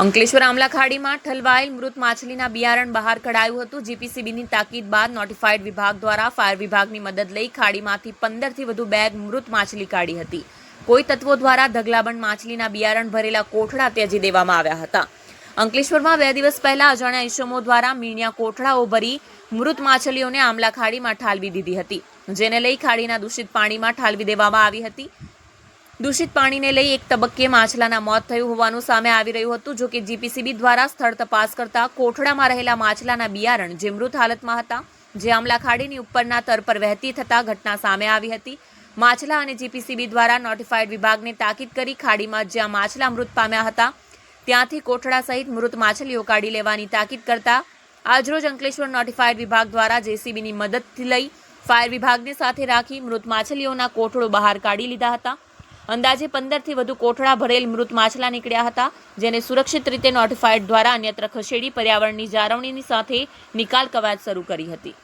અંકલેશ્વર આમલા ખાડીમાં ઠલવાયેલ મૃત માછલીના બિયારણ બહાર કઢાયું હતું. જીપીસીબીની તાકીદ બાદ નોટિફાઈડ વિભાગ દ્વારા ફાયર વિભાગની મદદ લઈ ખાડીમાંથી પંદરથી વધુ બેગ મૃત માછલી કાઢી હતી. કોઈ તત્વો દ્વારા ધગલાબંધ માછલીના બિયારણ ભરેલા કોઠડા ત્યજી દેવામાં આવ્યા હતા. અંકલેશ્વરમાં બે દિવસ પહેલા અજાણ્યા ઈસમો દ્વારા મીણિયા કોઠડાઓ ભરી મૃત માછલીઓને આમલા ખાડીમાં ઠાલવી દીધી હતી. જેને લઈ ખાડીના દૂષિત પાણીમાં ઠાલવી દેવામાં આવી હતી. દૂષિત પાણીને લઈ એક તબક્કે માછલાના મોત થયું હોવાનું સામે આવી રહ્યું હતું, જો કે જીપીસીબી દ્વારા સ્થળ તપાસ કરતા કોઠડામાં રહેલા માછલાના બિયારણ જે મૃત હાલતમાં હતા. જે આમલા ખાડીની ઉપરના તર પર વહેતી થતા ઘટના સામે આવી હતી. માછલા અને જીપીસીબી દ્વારા નોટિફાઈડ વિભાગને તાકીદ કરી ખાડીમાં જ્યાં માછલા મૃત પામ્યા હતા, ત્યાંથી કોઠડા સહિત મૃત માછલીઓ કાઢી લેવાની તાકીદ કરતા આજરોજ અંકલેશ્વર નોટિફાઈડ વિભાગ દ્વારા જેસીબીની મદદથી લઈ ફાયર વિભાગને સાથે રાખી મૃત માછલીઓના કોઠડો બહાર કાઢી લીધા હતા. અંદાજે પંદરથી વધુ કોઠડા ભરેલ મૃત માછલા નીકળ્યા હતા, જેને સુરક્ષિત રીતે નોટિફાઈડ દ્વારા અન્યત્ર ખસેડી પર્યાવરણની જાળવણીની સાથે નિકાલ કવાયત શરૂ કરી હતી.